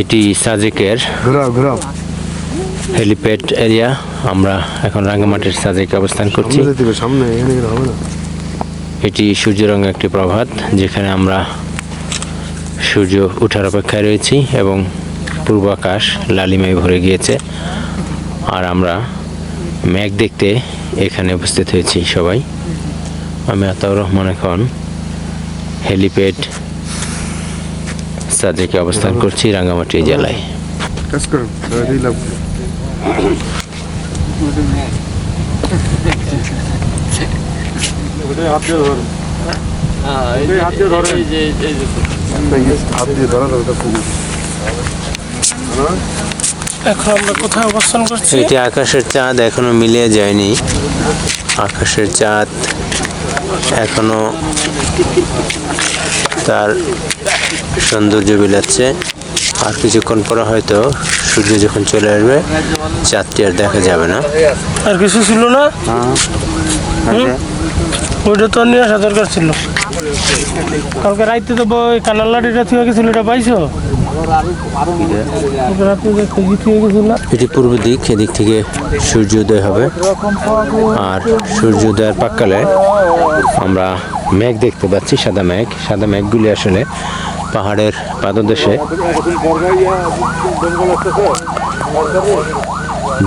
এটি সাজেকের helipad area. আমরা এখন রাঙ্গামাটির সাজেকে অবস্থান করছি। এটি সূর্যরঙ একটি প্রভাত যেখানে আমরা সূর্য ওঠার অপেক্ষায় রয়েছি এবং পূর্ব আকাশ লালিমায় ভরে গিয়েছে। আর আমরা মেঘ দেখতে এখানে উপস্থিত হয়েছি সবাই। আমি আতাউর রহমান এখন হেলিপ্যাড সাজেকে অবস্থান করছি রাঙ্গামাটি জেলায়। এখন আমরা কোথায় অবস্থান করছি? এটি আকাশের চাঁদ এখনও মিলিয়ে যায়নি। আকাশের চাঁদ এখনও তার সৌন্দর্য বিলাচ্ছে। আর কিছুক্ষণ পরে হয়তো সূর্য যখন চলে আসবে চাঁদটি আর দেখা যাবে না। আর কিছু ছিল না? হুম? ওইটা তো নিয়ে আসা দরকার ছিল। কালকে রাইতে তো বই কানার লাঠিটা থুয়ে গেছিল এটা পাইছো? এটি পূর্ব দিক এদিক থেকে সূর্যোদয় হবে। আর সূর্যোদয়ের পাককালে আমরা মেঘ দেখতে পাচ্ছি, সাদা মেঘ, সাদা মেঘগুলি আসলে পাহাড়ের পাদদেশে।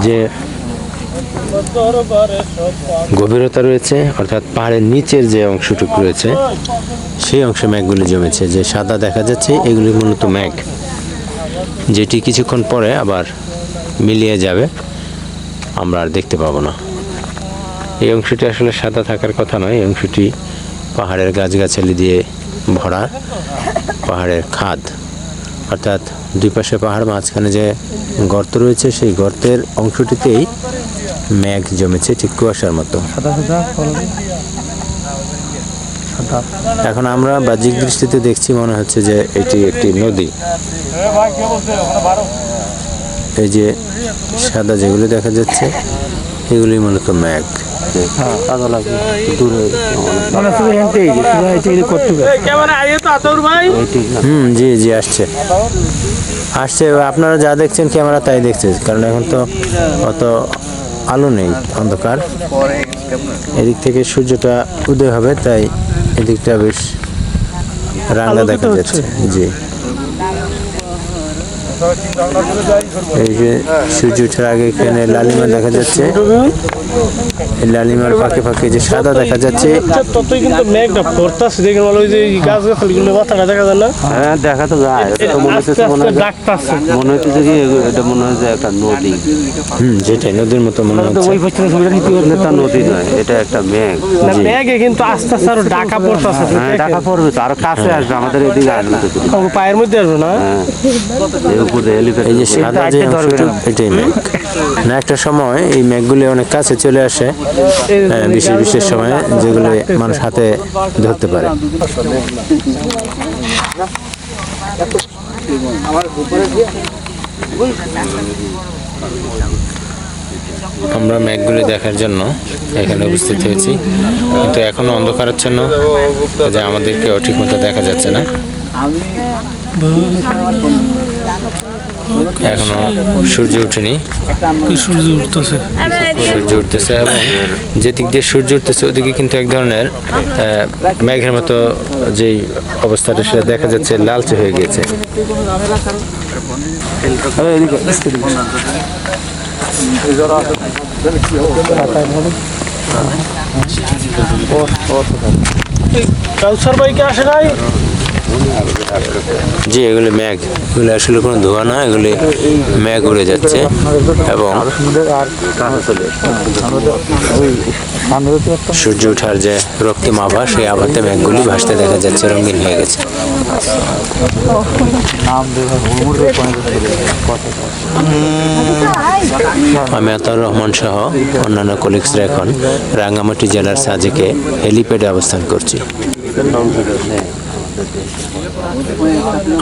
যে গভীরতা রয়েছে, অর্থাৎ পাহাড়ের নিচের যে অংশটুকু রয়েছে, সেই অংশে মেঘগুলি জমেছে। যে সাদা দেখা যাচ্ছে, এগুলি মূলত মেঘ, যেটি কিছুক্ষণ পরে আবার মিলিয়ে যাবে। আমরা আর দেখতে পাবো না। এই অংশটি আসলে সাদা থাকার কথা নয়, এই অংশটি পাহাড়ের গাছগাছালি দিয়ে ভরা পাহাড়ের খাদ। অর্থাৎ দুই পাশে পাহাড়, মাঝখানে যে গর্ত রয়েছে, সেই গর্তের অংশটিতেই মেঘ জমেছে ঠিক কুয়াশার মতো। এখন আমরা বাহ্যিক দৃষ্টিতে দেখছি, মনে হচ্ছে যে এটি একটি নদী। এই যে সাদা যেগুলি দেখা যাচ্ছে এগুলি মূলত আইয়ে তো আতর ভাই। হুম জি জি আসছে। আসছে আপনারা যা দেখছেন ক্যামেরা তাই দেখছে কারণ এখন তো অত আলো নেই অন্ধকার। এদিক থেকে সূর্যটা উদয় হবে তাই এদিকটা বেশ রাঙা দেখা যাচ্ছে। জি। এই যে সূর্য ওঠার আগে এখানে লালিমা দেখা যাচ্ছে। লালিমার ফাঁকে ফাঁকে যে সাদা দেখা যাচ্ছে। ততই কিন্তু মেঘটা পড়তাছে দেখে বলো ওই যে গাছ গাছালিগুলো মাথাটা দেখা যায় না। হ্যাঁ দেখা তো যায় এটা তো মনে হচ্ছে মনে হয় ডাকতাছে মনে হচ্ছে কি এটা মনে হয় যে একটা নদী। হুম যেটাই নদীর মতো মনে হচ্ছে। এটা একটা নদী নয় এটা একটা মেঘ। না মেঘে কিন্তু আস্তে আস্তে আরও ডাকা পড়তাছে হ্যাঁ টাকা পড়বে তো আরও কাছে আসবে আমাদের এদিকে আসবে। তো পায়ের মধ্যে আসবে না? এই উপরে হেলিপ্যাড এই যে সাদা যে অংশটুকু এটাই মেঘ না একটা সময় এই মেঘগুলি অনেক কাছে চলে আসে হ্যাঁ, বিশেষ বিশেষ সময়ে যেগুলো মানুষ হাতে ধরতে পারে। আমরা মেঘগুলি দেখার জন্য এখানে উপস্থিত হয়েছি। কিন্তু এখনও অন্ধকারাচ্ছন্ন যে আমাদেরকেও ঠিক মতো দেখা যাচ্ছে না। এখনও সূর্য ওঠেনি কি সূর্য উঠতেছে? সূর্য উঠতেছে এবং যে দিক দিয়ে সূর্য উঠতেছে ওদিকে কিন্তু এক ধরনের মেঘের মতো যেই অবস্থাটা সেটা দেখা যাচ্ছে লালচে হয়ে গিয়েছে। কাউসার বাইকে আসে নাই? জি, এগুলি মেঘ এগুলি আসলে কোনো ধোয়া না, এগুলি মেঘ উড়ে যাচ্ছে এবং সূর্য ওঠার যে রক্তিম আভা সেই আভাতে মেঘগুলি ভাসতে দেখা যাচ্ছে, রঙিন হয়ে গেছে। আমি আতাউর রহমান সহ অন্যান্য কলিগসরা এখন রাঙ্গামাটি জেলার সাজেকে হেলিপ্যাডে অবস্থান করছি।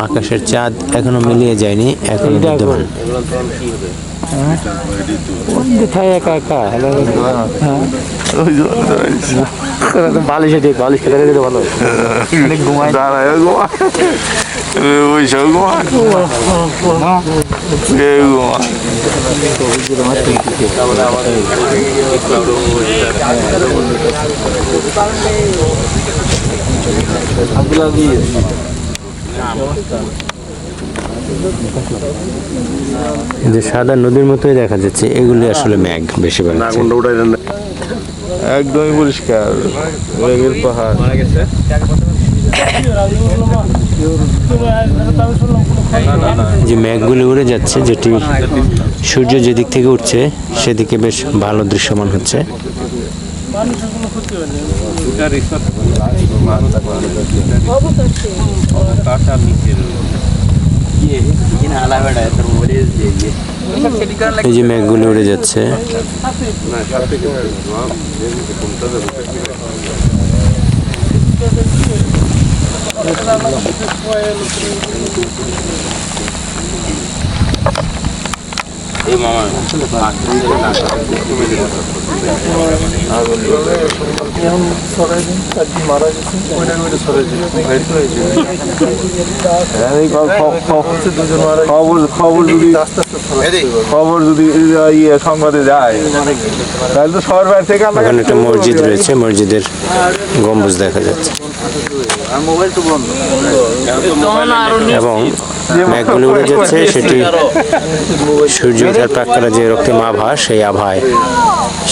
আকাশের চাঁদ এখনও মিলিয়ে যায়নি এখনও বিদ্যমান। একা একা? বালিশে দিয়ে বালিশ খেতে দিতে ভালো। ঘুমায়। ঘুমা যে সাদা নদীর মতোই দেখা যাচ্ছে এগুলি আসলে ম্যাগ বেশি একদমই পরিষ্কার মেঘের পাহাড়। যে মেঘগুলি উড়ে যাচ্ছে যেটি সূর্য যেদিক থেকে উঠছে সেদিকে বেশ ভালো দৃশ্যমান হচ্ছে। এই যে মেঘগুলি উড়ে যাচ্ছে। খবর যদি সংবাদে যায় তাহলে তো শহর বাইরে থেকে একটা মসজিদ রয়েছে, মসজিদের গম্বুজ দেখা যাচ্ছে। এবং মেঘগুলি উড়ে যাচ্ছে সেটি সূর্য ওঠার প্রাককালে যে রক্তিম আভা সেই আভায়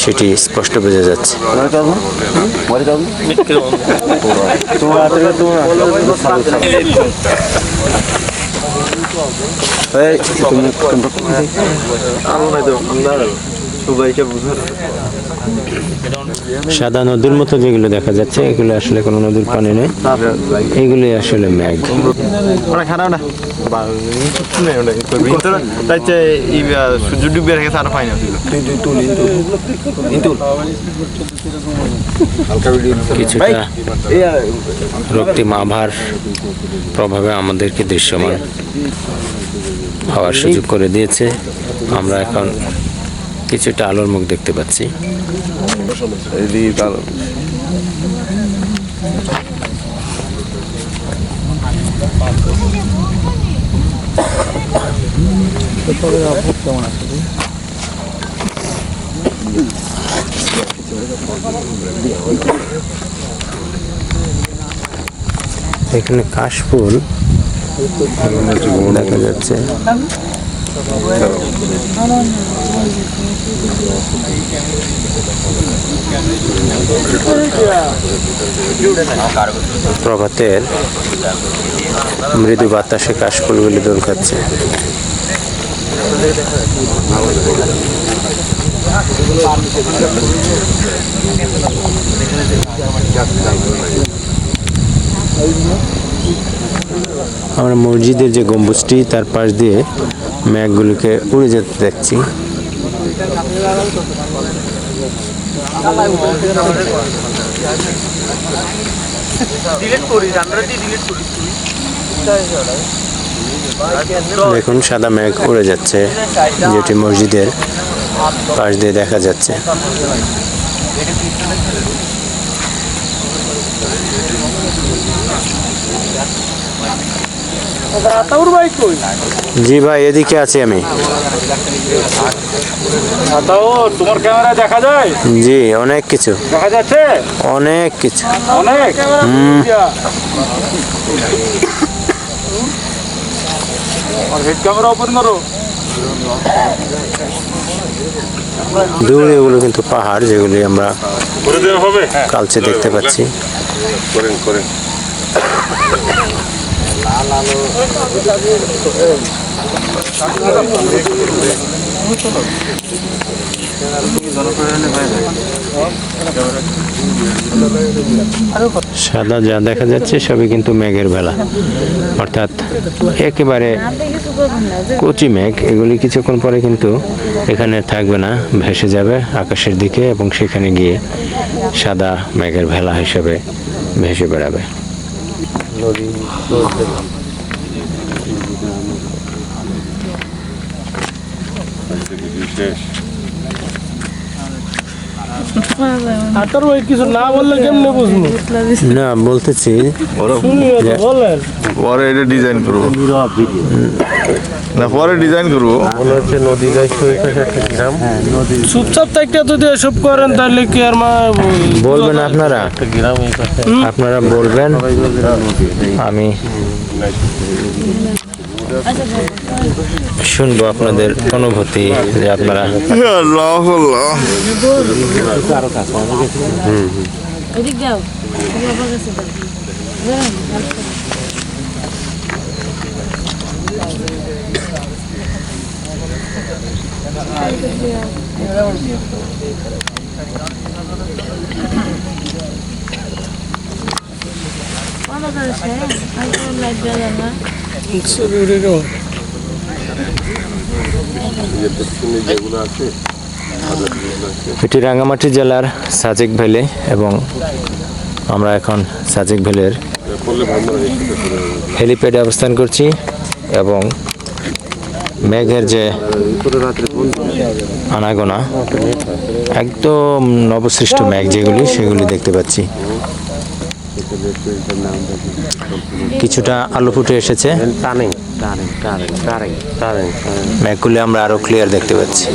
সেটি স্পষ্ট বোঝা যাচ্ছে। সাদা নদীর মতো যেগুলো দেখা যাচ্ছে এগুলো আসলে কোনো নদীর পানি নেই এগুলি আসলে না? কিছুটা রক্তিম আভার প্রভাবে আমাদেরকে দৃশ্যমান হওয়ার সুযোগ করে দিয়েছে। আমরা এখন কিছুটা আলোর মুখ দেখতে পাচ্ছি। এখানে কাশফুল দেখা যাচ্ছে। প্রভাতের মৃদু বাতাসে কাশফুলগুলি দোল খাচ্ছে আমরা মসজিদের যে গম্বুজটি তার পাশ দিয়ে মেঘগুলিকে উড়ে যেতে দেখছি। দেখুন, সাদা মেঘ উড়ে যাচ্ছে যেটি মসজিদের পাশ দিয়ে দেখা যাচ্ছে। জি ভাই এদিকে আছি আমি। তোমার ক্যামেরা দেখা যায়? জি অনেক কিছু। দেখা যাচ্ছে? অনেক কিছু। অনেক? হেড ক্যামেরা ওপেন করো। দূরে এগুলো কিন্তু পাহাড় যেগুলি আমরা কালচে দেখতে পাচ্ছি। করেন করেন। সাদা যা দেখা যাচ্ছে সবই কিন্তু মেঘের বেলা। অর্থাৎ একেবারে কচি মেঘ, এগুলি কিছুক্ষণ পরে কিন্তু এখানে থাকবে না, ভেসে যাবে আকাশের দিকে এবং সেখানে গিয়ে সাদা মেঘের ভেলা হিসেবে ভেসে বেড়াবে। নদী শেষ। আটার কিছু না বললে কেমনে বুঝব? না বলতেছি শুনি তো বলেন। পরে এটা ডিজাইন করব। না পরে ডিজাইন করব। চুপচাপ থাকতে যদি এসব করেন তাহলে কি আর মা বলবেন আপনারা? আপনারা বলবেন। আমি শুনব আপনাদের অনুভূতি যে আপনারা আল্লাহ আল্লাহ এদিক যাও বাবার কাছে যাও জানেন কত করেছে আগে লাইট দেওয়া না এটি রাঙ্গামাটি জেলার সাজেক ভ্যালি এবং আমরা এখন সাজেক ভ্যালির হেলিপ্যাডে অবস্থান করছি এবং মেঘের যে আনাগোনা, একদম নবসৃষ্ট মেঘ যেগুলি, সেগুলি দেখতে পাচ্ছি। কিছুটা আলো ফুটে এসেছে। মেঘগুলি আমরা আরও ক্লিয়ার দেখতে পাচ্ছি।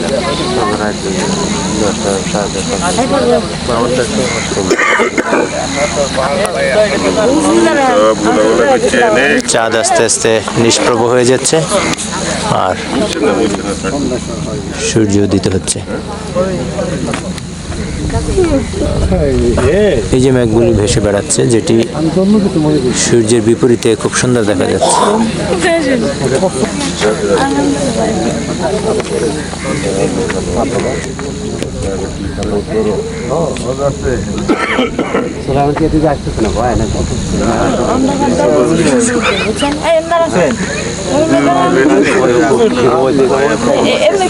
চাঁদ আস্তে আস্তে নিষ্প্রভ হয়ে যাচ্ছে আর সূর্য উদিত হচ্ছে। এই যে মেঘগুলি ভেসে বেড়াচ্ছে যেটি সূর্যের বিপরীতে খুব সুন্দর দেখা যাচ্ছে। এমদার আছে এমনি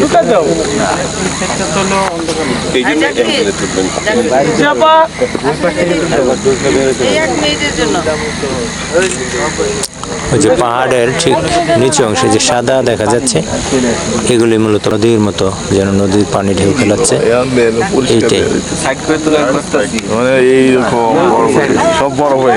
ঢুকা যাও চাপা ওই যে পাহাড়ের ঠিক নিচু অংশে যে সাদা দেখা যাচ্ছে এগুলি মূলত নদীর মতো যেন নদীর পানি ঢেউ খেলাচ্ছে এইটাই। মানে এইরকম সব বড় হয়ে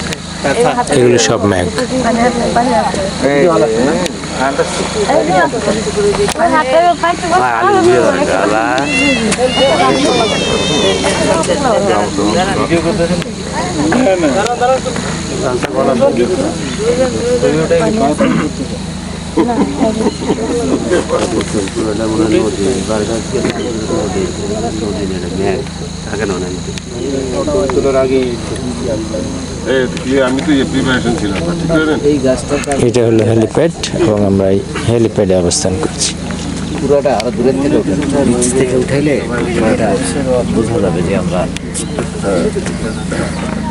এগুলি সব মেঘ দাঁড়া তো এটা হলো হেলিপ্যাড এবং আমরা এই হেলিপ্যাডে অবস্থান করছি। পুরোটা আরও দূরের থেকে নিচ থেকে উঠাইলে বোঝা যাবে যে আমরা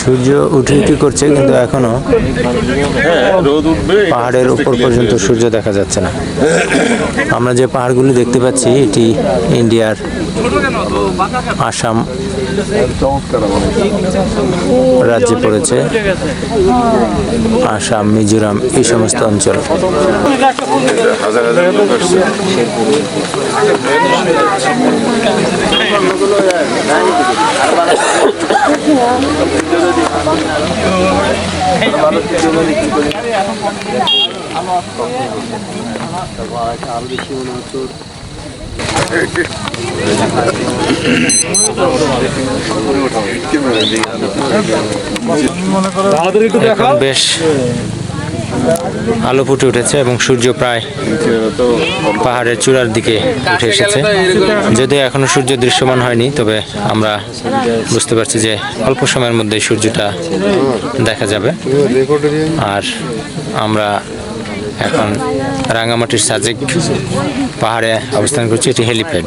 সূর্য উঠে উঠে করছে কিন্তু এখনও পাহাড়ের উপর পর্যন্ত সূর্য দেখা যাচ্ছে না। আমরা যে পাহাড়গুলি দেখতে পাচ্ছি, এটি ইন্ডিয়ার আসাম রাজ্যে পড়েছে। আসাম মিজোরাম এই সমস্ত অঞ্চল। হাজার হাজার লোক আসছে এখন বেশ আলো ফুটে উঠেছে এবং সূর্য প্রায় পাহাড়ের চূড়ার দিকে উঠে এসেছে। যদিও এখনও সূর্য দৃশ্যমান হয়নি, তবে আমরা বুঝতে পারছি যে অল্প সময়ের মধ্যে সূর্যটা দেখা যাবে। আর আমরা এখন রাঙামাটির সাজেক পাহাড়ে অবস্থান করছে এটি হেলিপ্যাড।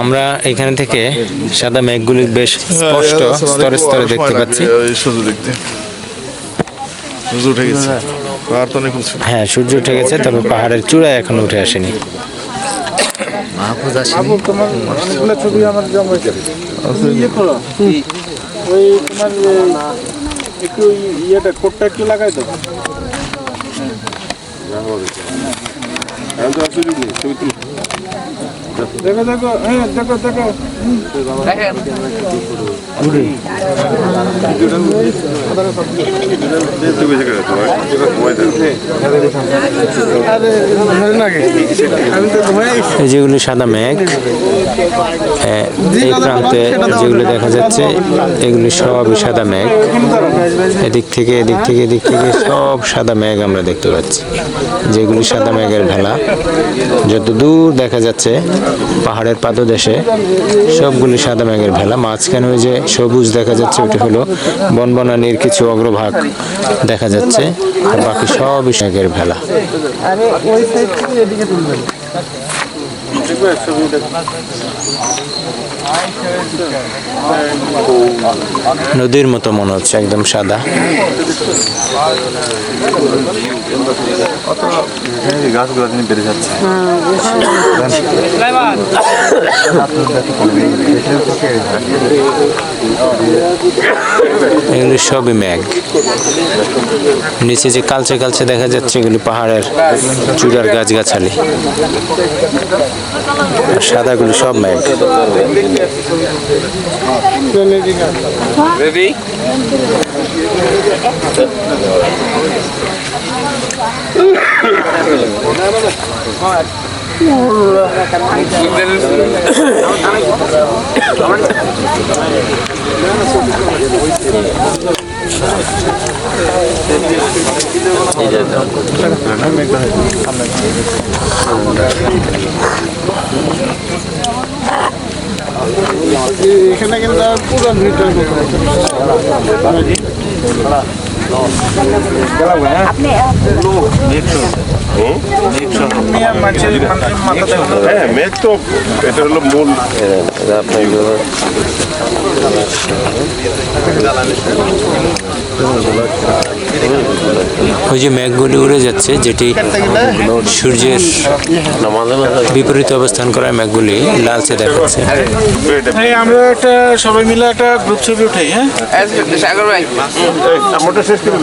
আমরা এখানে থেকে সাদা মেঘগুলি বেশ স্পষ্ট স্তরে স্তরে দেখতে পাচ্ছি। সূর্য উঠে গেছে। আর তো অনেক হ্যাঁ সূর্য উঠে গেছে তবে পাহাড়ের চূড়ায় এখনও উঠে আসেনি। মাহফুজ আসেনি? ওই তোমার একটু ইয়েটা কোটটা একটু লাগাই দাও আমি তো ছবি তুলি দেখো দেখো হ্যাঁ দেখো দেখো। যেগুলি সাদা মেঘ এই প্রান্তে যেগুলো দেখা যাচ্ছে এগুলি সবই সাদা মেঘ এদিক থেকে এদিক থেকে এদিক থেকে সব সাদা মেঘ আমরা দেখতে পাচ্ছি। যেগুলি সাদা মেঘের ভেলা। যত দূর দেখা যাচ্ছে পাহাড়ের পাদদেশে। সবগুলি সাদা মেঘের ভেলা। মাঝখানে ওই যে সবুজ দেখা যাচ্ছে ওটি হলো বনবনানির কিছু অগ্রভাগ দেখা যাচ্ছে। আর বাকি সবই মেঘের ভেলা। নদীর মতো মনে হচ্ছে, একদম সাদা। গাছগুলো তিনি বেড়ে যাচ্ছে। এগুলি সবই মেঘ। নিচে যে কালচে কালচে দেখা যাচ্ছে এগুলি পাহাড়ের চূড়ার গাছগাছালি। আর সাদাগুলি সব মেঘ। এখানে কিন্তু পুরো ভিতরে হ্যাঁ মেঘ তো এটা হলো মূল ওই যে মেঘগুলি উড়ে যাচ্ছে যেটি সূর্যের বিপরীত অবস্থান করা মেঘগুলি লালচে দেখাচ্ছে। আমরা একটা সবাই মিলে একটা গ্রুপ ছবি উঠাই হ্যাঁ? সাগর ভাই আমারটা শেষ করে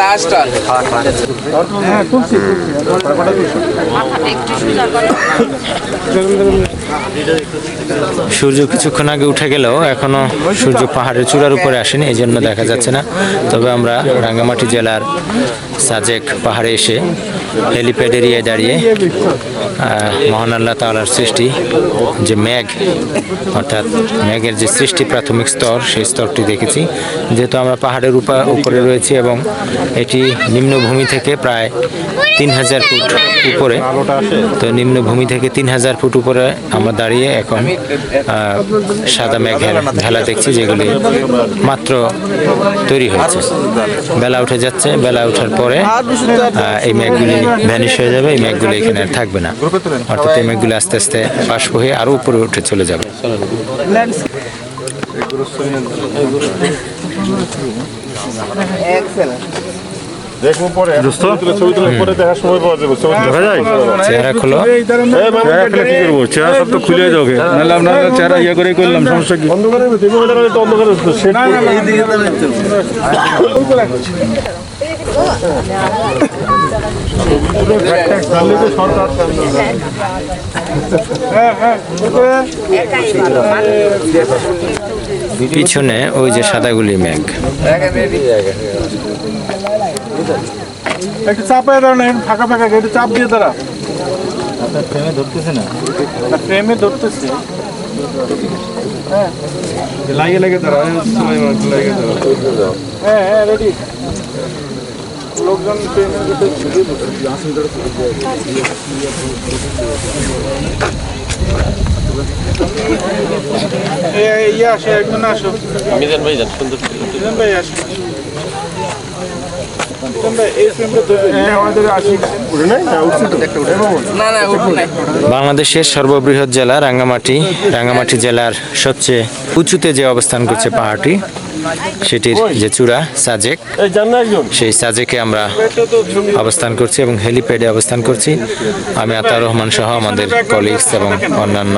লাস্ট হ্যাঁ তুলছি সূর্য কিছুক্ষণ আগে উঠে গেলেও এখনও সূর্য পাহাড়ের চূড়ার উপরে আসেনি, এই জন্য দেখা যাচ্ছে না। তবে আমরা রাঙ্গামাটি জেলার সাজেক পাহাড়ে এসে হেলিপ্যাড এরিয়ায় দাঁড়িয়ে মহান আল্লাহ তাআলার সৃষ্টি যে মেঘ, অর্থাৎ মেঘের যে সৃষ্টি প্রাথমিক স্তর, সেই স্তরটি দেখেছি। যেহেতু আমরা পাহাড়ের উপা- উপরে রয়েছি এবং এটি নিম্নভূমি থেকে প্রায় তিন হাজার ফুট উপরে, তো নিম্নভূমি থেকে তিন হাজার ফুট উপরে আমরা দাঁড়িয়ে এখন সাদা মেঘের ভেলা দেখছি যেগুলি মাত্র তৈরি হয়েছে। বেলা উঠে যাচ্ছে বেলা ওঠার পরে এই মেঘগুলি ভ্যানিশ হয়ে যাবে এই মেঘগুলি এখানে আর থাকবে না। অর্থাৎ এই মেঘগুলি আস্তে আস্তে বাষ্প হয়ে আরও উপরে উঠে চলে যাবে। দেখব পরে ছবি তুলে পরে দেখার সময় পাওয়া যাবে দেখা যায় চেহারা খোলো কি করব চেহারা সব তো খুলে যাবে নাহলে আপনার চেহারা ইয়ে করে করলাম সমস্যা কি অন্ধকারে দেখব তো অন্ধকারে সেট পিছনে ওই যে সাদাগুলি মেঘ একটু চাপায় দাও না একটু ফাঁকা ফাঁকা একটু চাপ দিয়ে দাঁড়া। ফ্রেমে ধরতেছে না। প্রেমে ধরতেছে লাগে লাগে দাঁড়া লাগে দাঁড়া। হ্যাঁ হ্যাঁ রেডি লোকজন ভিতরে ইয়ে মিজান ভাই যান সুন্দর। মিজান ভাই আসো। বাংলাদেশের সর্ববৃহৎ জেলা রাঙ্গামাটি। রাঙ্গামাটি জেলার সবচেয়ে উঁচুতে যে অবস্থান করছে পাহাড়টি, সেটির যে চূড়া, সাজেক, সেই সাজেকে আমরা অবস্থান করছি এবং হেলিপ্যাডে অবস্থান করছি। আমি আতার রহমান সহ আমাদের কলিগস এবং অন্যান্য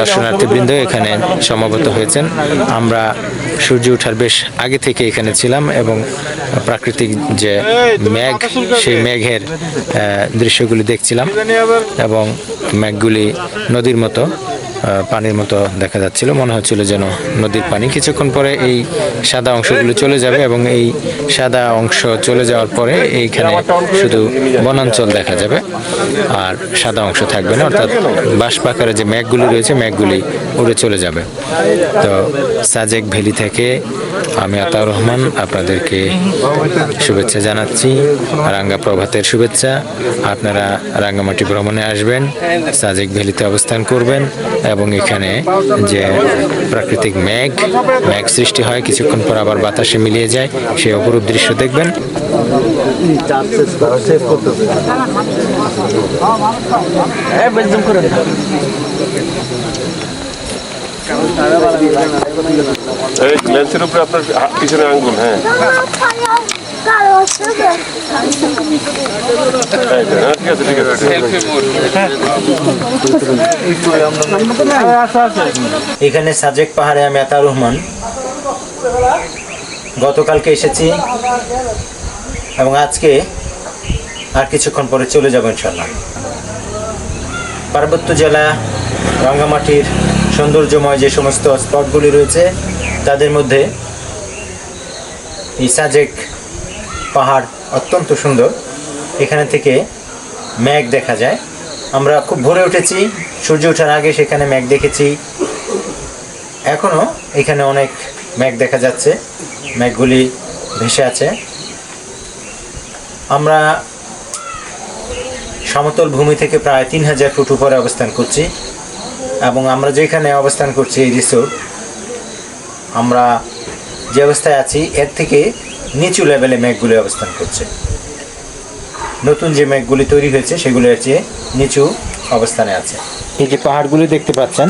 দর্শনার্থীবৃন্দ এখানে সমবেত হয়েছেন। আমরা সূর্য ওঠার বেশ আগে থেকে এখানে ছিলাম এবং প্রাকৃতিক যে মেঘ সেই মেঘের দৃশ্যগুলি দেখছিলাম এবং মেঘগুলি নদীর মতো। পানির মতো দেখা যাচ্ছিল। মনে হচ্ছিল যেন নদীর পানি। কিছুক্ষণ পরে এই সাদা অংশগুলো চলে যাবে এবং এই সাদা অংশ চলে যাওয়ার পরে এইখানে শুধু বনাঞ্চল দেখা যাবে। আর সাদা অংশ থাকবে না, অর্থাৎ বাঁশপাকারে যে মেঘগুলি রয়েছে, মেঘগুলি উড়ে চলে যাবে। তো সাজেক ভ্যালি থেকে আমি আতাউর রহমান আপনাদেরকে শুভেচ্ছা জানাচ্ছি। রাঙ্গা প্রভাতের শুভেচ্ছা। আপনারা রাঙ্গামাটি ভ্রমণে আসবেন, সাজেক ভ্যালিতে অবস্থান করবেন এবং এখানে যে প্রাকৃতিক মেঘ মেঘ সৃষ্টি হয় কিছুক্ষণ পর আবার বাতাসে মিলিয়ে যায় সেই অপরূপ দৃশ্য দেখবেন। এই লেন্সের উপরে আপনার পিছনে আঙ্গুল হ্যাঁ। এখানে সাজেক পাহাড়ে আমি আতা রহমান। গতকালকে এসেছি এবং আজকে আর কিছুক্ষণ পরে চলে যাব ইনশাল্লাহ পার্বত্য জেলা, রাঙ্গামাটির সৌন্দর্যময় যে সমস্ত স্পটগুলি রয়েছে, তাদের মধ্যে এই সাজেক পাহাড় অত্যন্ত সুন্দর। এখানে থেকে মেঘ দেখা যায়। আমরা খুব ভোরে উঠেছি, সূর্য ওঠার আগে সেখানে মেঘ দেখেছি। এখনও এখানে অনেক মেঘ দেখা যাচ্ছে, মেঘগুলি ভেসে আছে। আমরা সমতল ভূমি থেকে প্রায় তিন হাজার ফুট উপরে অবস্থান করছি এবং আমরা যেখানে অবস্থান করছি এই রিসোর্ট আমরা যে অবস্থায় আছি, এর থেকে নিচু লেভেলে মেঘগুলি অবস্থান করছে। নতুন যে মেঘগুলি তৈরি হয়েছে, সেগুলো হচ্ছে নিচু অবস্থানে আছে। এই যে পাহাড়গুলি দেখতে পাচ্ছেন,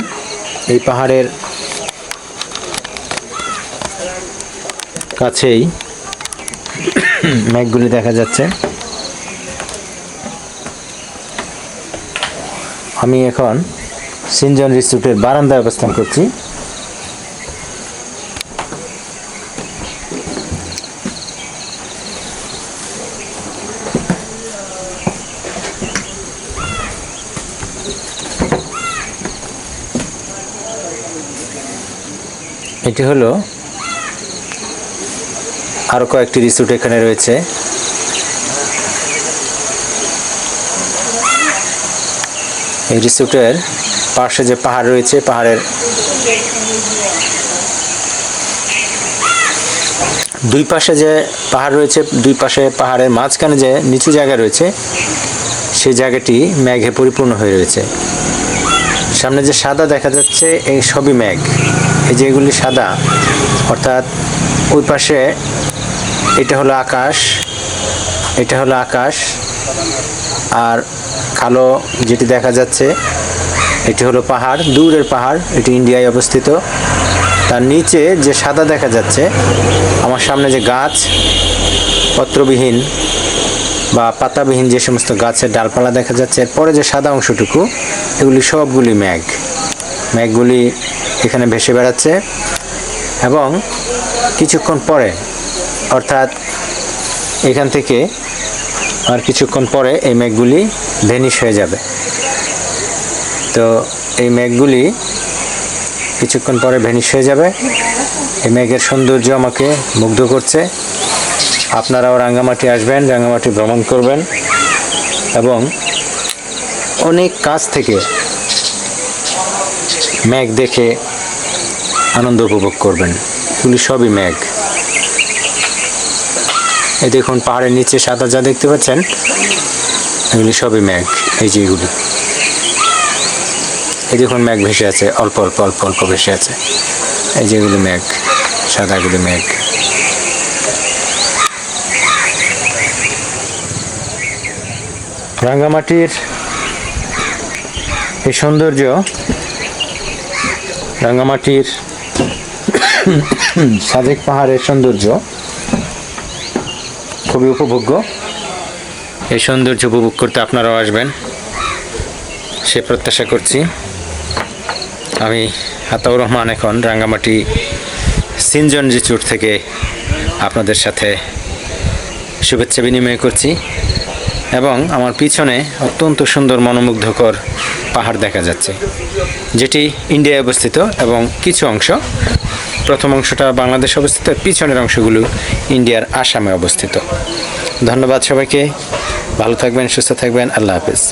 এই পাহাড়ের কাছেই মেঘগুলি দেখা যাচ্ছে। আমি এখন সিনজন রিসোর্টের বারান্দায় অবস্থান করছি। এটি হলো আরও কয়েকটি রিসোর্ট এখানে রয়েছে। এই রিসোর্টের পাশে যে পাহাড় রয়েছে, পাহাড়ের দুই পাশে যে পাহাড় রয়েছে, দুই পাশে পাহাড়ের মাঝখানে যে নিচু জায়গা রয়েছে, সেই জায়গাটি মেঘে পরিপূর্ণ হয়ে রয়েছে। সামনে যে সাদা দেখা যাচ্ছে, এই সবই মেঘ। এই যে এগুলি সাদা, অর্থাৎ ওই পাশে এটা হলো আকাশ, এটা হলো আকাশ, আর কালো যেটি দেখা যাচ্ছে, এটি হলো পাহাড়, দূরের পাহাড়, এটি ইন্ডিয়ায় অবস্থিত। তার নিচে যে সাদা দেখা যাচ্ছে, আমার সামনে যে গাছ, পত্রবিহীন বা পাতাবিহীন যে সমস্ত গাছের ডালপালা দেখা যাচ্ছে, এরপরে যে সাদা অংশটুকু, এগুলি সবগুলি ম্যাগ। ম্যাগগুলি এখানে ভেসে বেড়াচ্ছে এবং কিছুক্ষণ পরে, অর্থাৎ এখান থেকে আর কিছুক্ষণ পরে এই মেঘগুলি ভেনিশ হয়ে যাবে। তো এই মেঘগুলি কিছুক্ষণ পরে ভেনিশ হয়ে যাবে। এই মেঘের সৌন্দর্য আমাকে মুগ্ধ করছে। আপনারাও রাঙ্গামাটি আসবেন, রাঙ্গামাটি ভ্রমণ করবেন এবং অনেক কাছ থেকে মেঘ দেখে আনন্দ উপভোগ করবেন। এগুলি সবই মেঘ। এই দেখুন পাহাড়ের নিচে সাদা যা দেখতে পাচ্ছেন, এগুলি সবই মেঘ, এই যে এগুলি। এই দেখুন মেঘ ভেসে আছে, অল্প অল্প অল্প অল্প ভেসে আছে। এই যেগুলি মেঘ সাদাগুলি মেঘ। রাঙ্গামাটির এই সৌন্দর্য রাঙ্গামাটির সাদেক পাহাড়ের সৌন্দর্য খুবই উপভোগ্য। এই সৌন্দর্য উপভোগ করতে আপনারাও আসবেন। সে প্রত্যাশা করছি। আমি আতাউর রহমান এখন রাঙ্গামাটি সিনজন জিচুর থেকে আপনাদের সাথে শুভেচ্ছা বিনিময় করছি। এবং আমার পিছনে অত্যন্ত সুন্দর মনোমুগ্ধকর পাহাড় দেখা যাচ্ছে, যেটি ইন্ডিয়ায় অবস্থিত এবং কিছু অংশ, প্রথম অংশটা বাংলাদেশ অবস্থিত, পিছনের অংশগুলো ইন্ডিয়ার আসামে অবস্থিত। ধন্যবাদ সবাইকে, ভালো থাকবেন, সুস্থ থাকবেন, আল্লাহ হাফিজ।